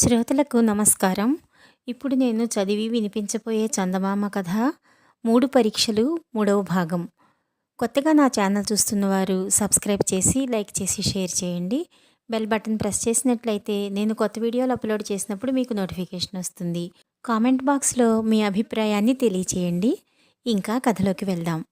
శ్రోతలకు నమస్కారం. ఇప్పుడు నేను చదివి వినిపించబోయే చందమామ కథ మూడు పరీక్షలు మూడవ భాగం. కొత్తగా నా ఛానల్ చూస్తున్నవారు సబ్స్క్రైబ్ చేసి లైక్ చేసి షేర్ చేయండి. బెల్ బటన్ ప్రెస్ చేసినట్లయితే నేను కొత్త వీడియోలు అప్లోడ్ చేసినప్పుడు మీకు నోటిఫికేషన్ వస్తుంది. కామెంట్ బాక్స్లో మీ అభిప్రాయాన్ని తెలియచేయండి. ఇంకా కథలోకి వెళ్దాం.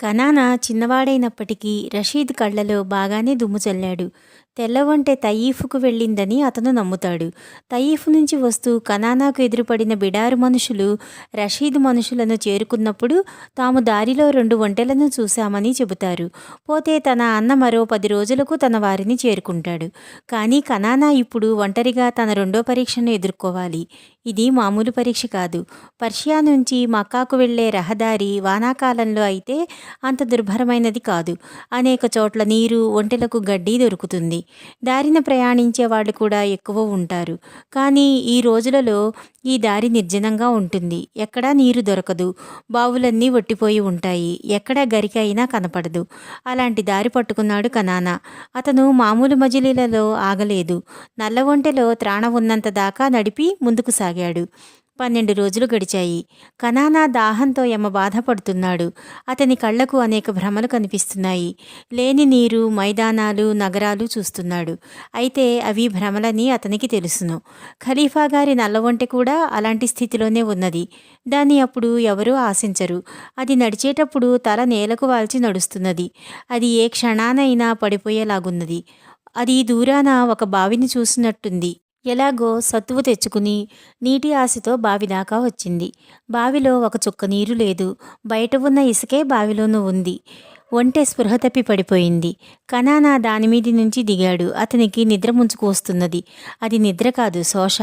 కనానా చిన్నవాడైనప్పటికీ రషీద్ కళ్ళలో బాగానే దుమ్ము చల్లాడు. తెల్లవంటే తయీఫ్కు వెళ్ళిందని అతను నమ్ముతాడు. తయీఫ్ నుంచి వస్తూ కనానాకు ఎదురుపడిన బిడారు మనుషులు రషీద్ మనుషులను చేరుకున్నప్పుడు తాము దారిలో రెండు ఒంటెలను చూశామని చెబుతారు. పోతే తన అన్న మరో పది రోజులకు తన వారిని చేరుకుంటాడు. కానీ కనానా ఇప్పుడు ఒంటరిగా తన రెండో పరీక్షను ఎదుర్కోవాలి. ఇది మామూలు పరీక్ష కాదు. పర్షియా నుంచి మక్కాకు వెళ్ళే రహదారి వానాకాలంలో అయితే అంత దుర్భరమైనది కాదు. అనేక చోట్ల నీరు ఒంటెలకు గడ్డి దొరుకుతుంది. దారిన ప్రయాణించే వాళ్ళు కూడా ఎక్కువ ఉంటారు. కానీ ఈ రోజులలో ఈ దారి నిర్జనంగా ఉంటుంది. ఎక్కడా నీరు దొరకదు. బావులన్నీ ఒట్టిపోయి ఉంటాయి. ఎక్కడ గరిక అయినా కనపడదు. అలాంటి దారి పట్టుకున్నాడు కనానా. అతను మామూలు మజిలీలలో ఆగలేదు. నల్ల ఒంటెలో త్రాణ ఉన్నంత దాకా నడిపి ముందుకు సాగాడు. పన్నెండు రోజులు గడిచాయి. కనానా దాహంతో యమ బాధపడుతున్నాడు. అతని కళ్ళకు అనేక భ్రమలు కనిపిస్తున్నాయి. లేని నీరు మైదానాలు నగరాలు చూస్తున్నాడు. అయితే అవి భ్రమలని అతనికి తెలుసును. ఖలీఫా గారి నల్లవంటి కూడా అలాంటి స్థితిలోనే ఉన్నది. దాన్ని అప్పుడు ఎవరూ ఆశించరు. అది నడిచేటప్పుడు తల నేలకు వాల్చి నడుస్తున్నది. అది ఏ క్షణానైనా పడిపోయేలాగున్నది. అది దూరాన ఒక బావిని చూసినట్టుంది. ఎలాగో సత్తువు తెచ్చుకుని నీటి ఆశతో బావి దాకా వచ్చింది. బావిలో ఒక చుక్క నీరు లేదు. బయట ఉన్న ఇసుకే బావిలోనూ ఉంది. ఒంటె స్పృహ తప్పి పడిపోయింది. కనానా దానిమీది నుంచి దిగాడు. అతనికి నిద్ర ముంచుకు వస్తున్నది. అది నిద్ర కాదు శోష.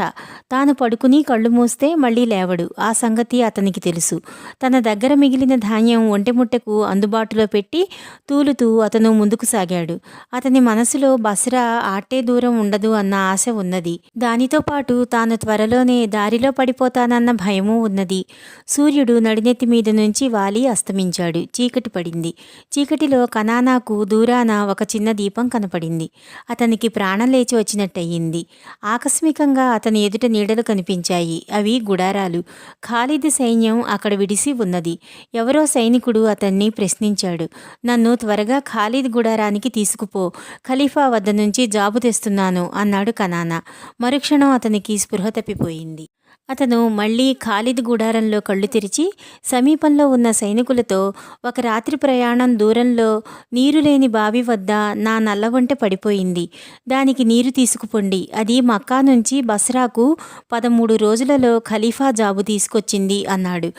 తాను పడుకుని కళ్ళు మూస్తే మళ్ళీ లేవడు. ఆ సంగతి అతనికి తెలుసు. తన దగ్గర మిగిలిన ధాన్యం ఒంటెముట్టకు అందుబాటులో పెట్టి తూలుతూ అతను ముందుకు సాగాడు. అతని మనసులో బసరా ఆటే దూరం ఉండదు అన్న ఆశ ఉన్నది. దానితో పాటు తాను త్వరలోనే దారిలో పడిపోతానన్న భయమూ ఉన్నది. సూర్యుడు నడినెత్తి మీద నుంచి వాలి అస్తమించాడు. చీకటి పడింది. చీకటిలో కనానాకు దూరాన ఒక చిన్న దీపం కనపడింది. అతనికి ప్రాణం లేచి వచ్చినట్టయింది. ఆకస్మికంగా అతని ఎదుట నీడలు కనిపించాయి. అవి గుడారాలు. ఖాలిద్ సైన్యం అక్కడ విడిసి ఉన్నది. ఎవరో సైనికుడు అతన్ని ప్రశ్నించాడు. నన్ను త్వరగా ఖాలిద్ గుడారానికి తీసుకుపో. ఖలీఫా వద్ద నుంచి జాబు తెస్తున్నాను అన్నాడు కనానా. మరుక్షణం అతనికి స్పృహ తప్పిపోయింది. అతను మళ్ళీ ఖాలిద్ గుడారంలో కళ్ళు తెరిచి సమీపంలో ఉన్న సైనికులతో ఒక రాత్రి ప్రయాణం దూరంలో నీరు లేని బావి వద్ద నా నల్లవంట పడిపోయింది. దానికి నీరు తీసుకుపోండి. అది మక్కా నుంచి బస్రాకు పదమూడు రోజులలో ఖలీఫా జాబు తీసుకొచ్చింది అన్నాడు.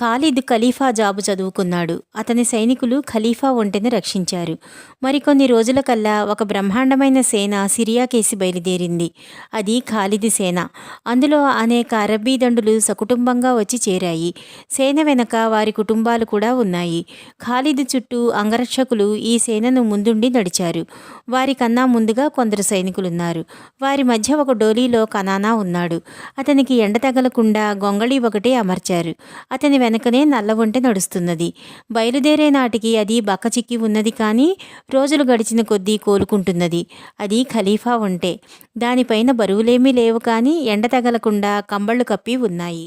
ఖాలిద్ ఖలీఫా జాబు చదువుకున్నాడు. అతని సైనికులు ఖలీఫా ఒంటిని రక్షించారు. మరికొన్ని రోజుల కల్లా ఒక బ్రహ్మాండమైన సేన సిరియాకేసి బయలుదేరింది. అది ఖాలిద్ సేన. అందులో అనేక అరబ్బీ దండులు సకుటుంబంగా వచ్చి చేరాయి. సేన వెనక వారి కుటుంబాలు కూడా ఉన్నాయి. ఖాలిద్ చుట్టూ అంగరక్షకులు ఈ సేనను ముందుండి నడిచారు. వారికన్నా ముందుగా కొందరు సైనికులున్నారు. వారి మధ్య ఒక డోలీలో కనానా ఉన్నాడు. అతనికి ఎండ తగలకుండా గొంగళి ఒకటే అమర్చారు. అతని వెనకనే నల్ల నడుస్తున్నది. బయలుదేరే నాటికి అది బక్కచిక్కి ఉన్నది కానీ రోజులు గడిచిన కొద్దీ కోలుకుంటున్నది. అది ఖలీఫా ఒంటె. దానిపైన బరువులేమీ లేవు కానీ ఎండ తగలకుండా కంబళ్ళు కప్పి ఉన్నాయి.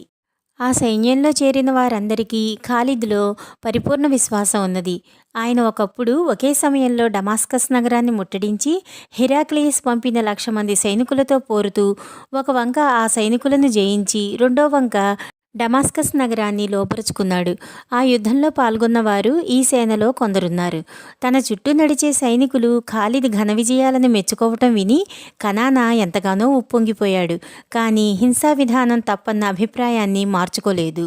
ఆ సైన్యంలో చేరిన వారందరికీ ఖాలిద్లో పరిపూర్ణ విశ్వాసం ఉన్నది. ఆయన ఒకప్పుడు ఒకే సమయంలో డమాస్కస్ నగరాన్ని ముట్టడించి హిరాక్లియస్ పంపిన లక్ష మంది సైనికులతో పోరుతూ ఒక వంక ఆ సైనికులను జయించి రెండో వంక డమాస్కస్ నగరాన్ని లోపరుచుకున్నాడు. ఆ యుద్ధంలో పాల్గొన్నవారు ఈ సేనలో కొందరున్నారు. తన చుట్టూ నడిచే సైనికులు ఖాలిద్ ఘన విజయాలను మెచ్చుకోవటం విని కనానా ఎంతగానో ఉప్పొంగిపోయాడు. కానీ హింసా విధానం తప్పన్న అభిప్రాయాన్ని మార్చుకోలేదు.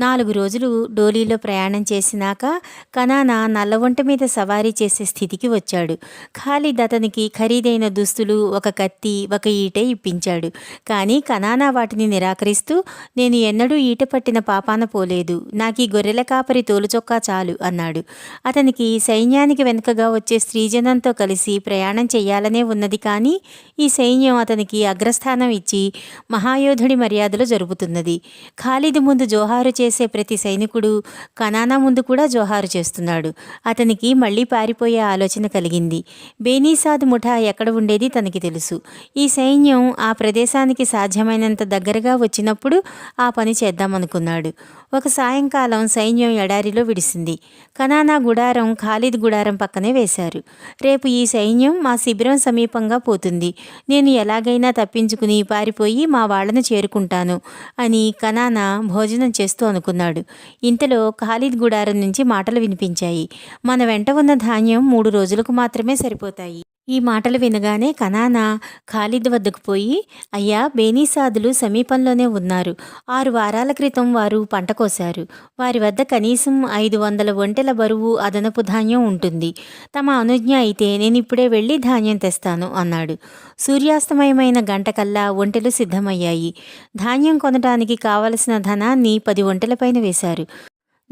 నాలుగు రోజులు డోలీలో ప్రయాణం చేసినాక కనానా నల్లవంట మీద సవారీ చేసే స్థితికి వచ్చాడు. ఖాలిద్ అతనికి ఖరీదైన దుస్తులు ఒక కత్తి ఒక ఈట ఇప్పించాడు. కానీ కనానా వాటిని నిరాకరిస్తూ నేను ఎన్నడూ ఈట పట్టిన పాపాన పోలేదు. నాకు ఈ గొర్రెల కాపరి తోలుచొక్కా చాలు అన్నాడు. అతనికి సైన్యానికి వెనుకగా వచ్చే స్త్రీజనంతో కలిసి ప్రయాణం చేయాలనే ఉన్నది కానీ ఈ సైన్యం అతనికి అగ్రస్థానం ఇచ్చి మహాయోధుడి మర్యాదలు జరుపుతున్నది. ఖాలిద్ ముందు జోహారు చేసి చేసే ప్రతి సైనికుడు కనానా ముందు కూడా జోహారు చేస్తున్నాడు. అతనికి మళ్ళీ పారిపోయే ఆలోచన కలిగింది. బేనీసాద్ ముఠా ఎక్కడ ఉండేది తనకి తెలుసు. ఈ సైన్యం ఆ ప్రదేశానికి సాధ్యమైనంత దగ్గరగా వచ్చినప్పుడు ఆ పని చేద్దామనుకున్నాడు. ఒక సాయంకాలం సైన్యం ఎడారిలో విడిసింది. కనానా గుడారం ఖాలిద్ గుడారం పక్కనే వేశారు. రేపు ఈ సైన్యం మా శిబిరం సమీపంగా పోతుంది. నేను ఎలాగైనా తప్పించుకుని పారిపోయి మా వాళ్ళను చేరుకుంటాను అని కనానా భోజనం చేస్తూ అనుకున్నాడు. ఇంతలో ఖాలిద్ గుడారం నుంచి మాటలు వినిపించాయి. మన వెంట ఉన్న ధాన్యం మూడు రోజులకు మాత్రమే సరిపోతాయి. ఈ మాటలు వినగానే కనానా ఖాలిద్ వద్దకు పోయి అయ్యా బేనీసాదులు సమీపంలోనే ఉన్నారు. ఆరు వారాల క్రితం వారు పంట కోశారు. వారి వద్ద కనీసం ఐదు వందల ఒంటెల బరువు అదనపు ధాన్యం ఉంటుంది. తమ అనుజ్ఞ అయితే నేను ఇప్పుడే వెళ్ళి ధాన్యం తెస్తాను అన్నాడు. సూర్యాస్తమయమైన గంటకల్లా ఒంటెలు సిద్ధమయ్యాయి. ధాన్యం కొనటానికి కావలసిన ధనాన్ని పది ఒంటెలపైన వేశారు.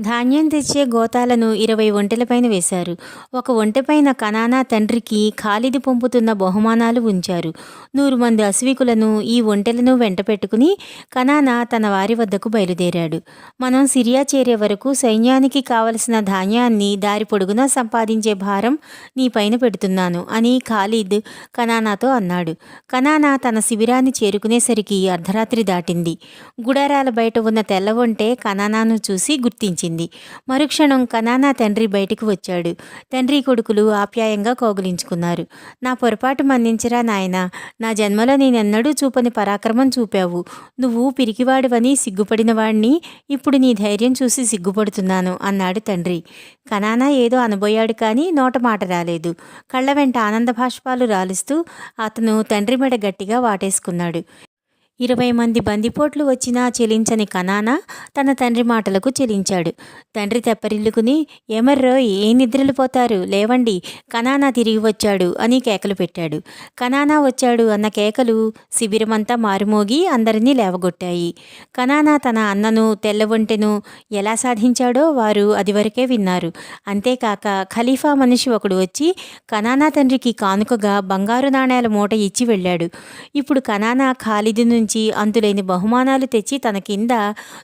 ధాన్యం తెచ్చే గోతాలను ఇరవై ఒంటెలపైన వేశారు. ఒక ఒంటెపైన కనానా తండ్రికి ఖాళీది పంపుతున్న బహుమానాలు ఉంచారు. నూరు మంది అశ్వికులను ఈ ఒంటెలను వెంట పెట్టుకుని కనానా తన వారి వద్దకు బయలుదేరాడు. మనం సిరియా చేరే వరకు సైన్యానికి కావలసిన ధాన్యాన్ని దారి పొడుగునా సంపాదించే భారం నీ పైన పెడుతున్నాను అని ఖాలిద్ కనానాతో అన్నాడు. కనానా తన శిబిరాన్ని చేరుకునేసరికి అర్ధరాత్రి దాటింది. గుడారాల బయట ఉన్న తెల్ల ఒంటె కనానాను చూసి గుర్తించింది. మరుక్షణం కనానా తండ్రి బయటికి వచ్చాడు. తండ్రి కొడుకులు ఆప్యాయంగా కౌగిలించుకున్నారు. నా పొరపాటు మన్నించరా నాయనా. నా జన్మలో నేనెన్నడూ చూపని పరాక్రమం చూపావు. నువ్వు పిరికివాడివని సిగ్గుపడిన వాణ్ణి ఇప్పుడు నీ ధైర్యం చూసి సిగ్గుపడుతున్నాను అన్నాడు తండ్రి. కనానా ఏదో అనబోయాడు కానీ నోట మాట రాలేదు. కళ్ళ వెంట ఆనంద భాష్పాలు రాలుస్తూ అతను తండ్రి మెడ గట్టిగా వాటేసుకున్నాడు. ఇరవై మంది బందిపోట్లు వచ్చినా చెలించని కనానా తన తండ్రి మాటలకు చెలించాడు. తండ్రి తెప్పరిల్లుకుని ఏమర్రో ఏ నిద్రలు పోతారు? లేవండి కనానా తిరిగి వచ్చాడు అని కేకలు పెట్టాడు. కనానా వచ్చాడు అన్న కేకలు శిబిరమంతా మారుమోగి అందరినీ లేవగొట్టాయి. కనానా తన అన్నను తెల్లవొంటెను ఎలా సాధించాడో వారు అదివరకే విన్నారు. అంతేకాక ఖలీఫా మనిషి ఒకడు వచ్చి కనానా తండ్రికి కానుకగా బంగారు నాణేల మూట ఇచ్చి వెళ్ళాడు. ఇప్పుడు కనానా ఖాళీది నుంచి అందులేని బహుమానాలు తెచ్చి తన కింద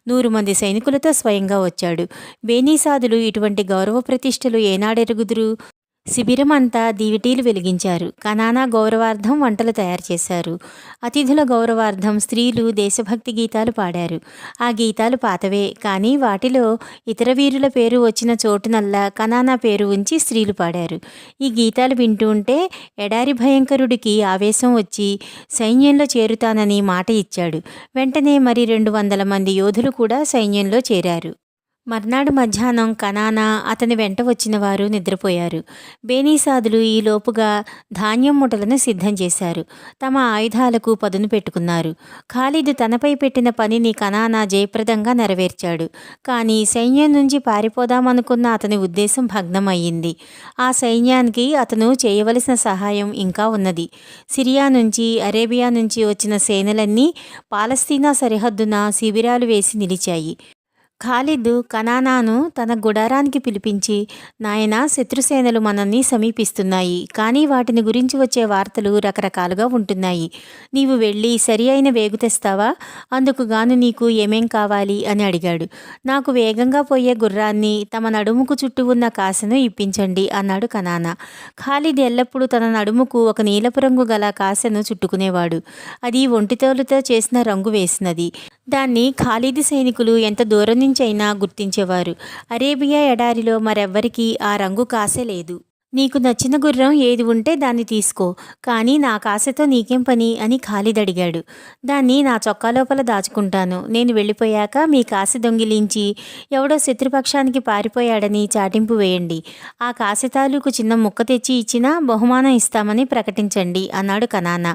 నూరు మంది సైనికులతో స్వయంగా వచ్చాడు. బేనీసాదులు ఇటువంటి గౌరవ ప్రతిష్టలు ఏనాడెరుగుదురు? శిబిరం అంతా దివిటీలు వెలిగించారు. కనానా గౌరవార్థం వంటలు తయారు చేశారు. అతిథుల గౌరవార్థం స్త్రీలు దేశభక్తి గీతాలు పాడారు. ఆ గీతాలు పాతవే కానీ వాటిలో ఇతర వీరుల పేరు వచ్చిన చోటునల్లా కనానా పేరు ఉంచి స్త్రీలు పాడారు. ఈ గీతాలు వింటూ ఉంటే ఎడారి భయంకరుడికి ఆవేశం వచ్చి సైన్యంలో చేరుతానని మాట ఇచ్చాడు. వెంటనే మరి రెండు వందల మంది యోధులు కూడా సైన్యంలో చేరారు. మర్నాడు మధ్యాహ్నం కనానా అతని వెంట వచ్చిన వారు నిద్రపోయారు. బేనీసాదులు ఈ లోపుగా ధాన్యం ముఠలను సిద్ధం చేశారు. తమ ఆయుధాలకు పదును పెట్టుకున్నారు. ఖాలిద్ తనపై పెట్టిన పనిని కనానా జయప్రదంగా నెరవేర్చాడు. కానీ సైన్యం నుంచి పారిపోదామనుకున్న అతని ఉద్దేశం భగ్నమయ్యింది. ఆ సైన్యానికి అతను చేయవలసిన సహాయం ఇంకా ఉన్నది. సిరియా నుంచి అరేబియా నుంచి వచ్చిన సేనలన్నీ పాలస్తీనా సరిహద్దున శిబిరాలు వేసి నిలిచాయి. ఖాలిద్ కనానాను తన గుడారానికి పిలిపించి నాయన శత్రుసేనలు మనల్ని సమీపిస్తున్నాయి కానీ వాటిని గురించి వచ్చే వార్తలు రకరకాలుగా ఉంటున్నాయి. నీవు వెళ్ళి సరి అయిన వేగు తెస్తావా? అందుకు గాను నీకు ఏమేం కావాలి? అని అడిగాడు. నాకు వేగంగా పోయే గుర్రాన్ని తమ నడుముకు చుట్టూ ఉన్న కాసను ఇప్పించండి అన్నాడు కనానా. ఖాలిద్ ఎల్లప్పుడూ తన నడుముకు ఒక నీలపు రంగు గల కాసను చుట్టుకునేవాడు. అది ఒంటితోలుతో చేసిన రంగు వేసినది. దాన్ని ఖాళీది సైనికులు ఎంత దూరం నుంచైనా గుర్తించేవారు. అరేబియా ఎడారిలో మరెవ్వరికీ ఆ రంగు కాసే లేదు. నీకు నచ్చిన గుర్రం ఏది ఉంటే దాన్ని తీసుకో కానీ నా కాశతో నీకేం పని? అని ఖాళీద్ అడిగాడు దాన్ని నా చొక్కా లోపల దాచుకుంటాను. నేను వెళ్ళిపోయాక మీ కాశ దొంగిలించి ఎవడో శత్రుపక్షానికి పారిపోయాడని చాటింపు వేయండి. ఆ కాసి తాలూకు చిన్న ముక్క తెచ్చి ఇచ్చినా బహుమానం ఇస్తామని ప్రకటించండి అన్నాడు కనానా.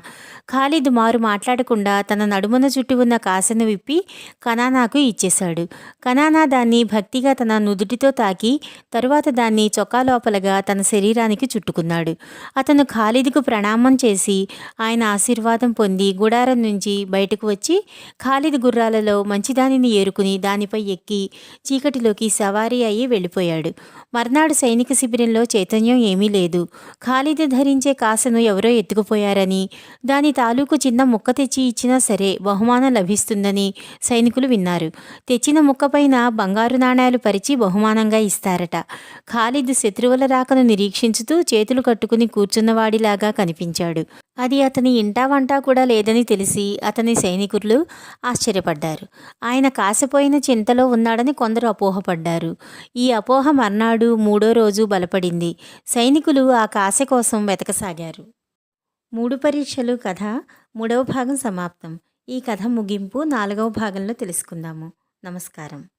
ఖాలిద్ మారు మాట్లాడకుండా తన నడుమున చుట్టి ఉన్న కాశను విప్పి కనానాకు ఇచ్చేశాడు. కనానా దాన్ని భక్తిగా తన నుదుటితో తాకి తరువాత దాన్ని చొక్కా లోపలగా తన శరీరం శరీరానికి చుట్టుకున్నాడు. అతను ఖాలిద్కు ప్రణామం చేసి ఆయన ఆశీర్వాదం పొంది గుడారం నుంచి బయటకు వచ్చి ఖాలిద్ గుర్రాలలో మంచిదానిని ఏరుకుని దానిపై ఎక్కి చీకటిలోకి సవారీ అయ్యి వెళ్ళిపోయాడు. మర్నాడు సైనిక శిబిరంలో చైతన్యం ఏమీ లేదు. ఖాలిద్ ధరించే కాసను ఎవరో ఎత్తుకుపోయారని దాని తాలూకు చిన్న ముక్క తెచ్చి ఇచ్చినా సరే బహుమానం లభిస్తుందని సైనికులు విన్నారు. తెచ్చిన ముక్కపైన బంగారు నాణేలు పరిచి బహుమానంగా ఇస్తారట. ఖాలిద్ శత్రువుల రాకను నిరీక్షించుతూ చేతులు కట్టుకుని కూర్చున్నవాడిలాగా కనిపించాడు. అది అతని ఇంటా వంటా కూడా లేదని తెలిసి అతని సైనికులు ఆశ్చర్యపడ్డారు. ఆయన కాసిపోయిన చింతలో ఉన్నాడని కొందరు అపోహపడ్డారు. ఈ అపోహ మర్నాడు మూడో రోజు బలపడింది. సైనికులు ఆ కాస కోసం వెతకసాగారు. మూడు పరీక్షలు కథ మూడవ భాగం సమాప్తం. ఈ కథ ముగింపు నాలుగవ భాగంలో తెలుసుకుందాము. నమస్కారం.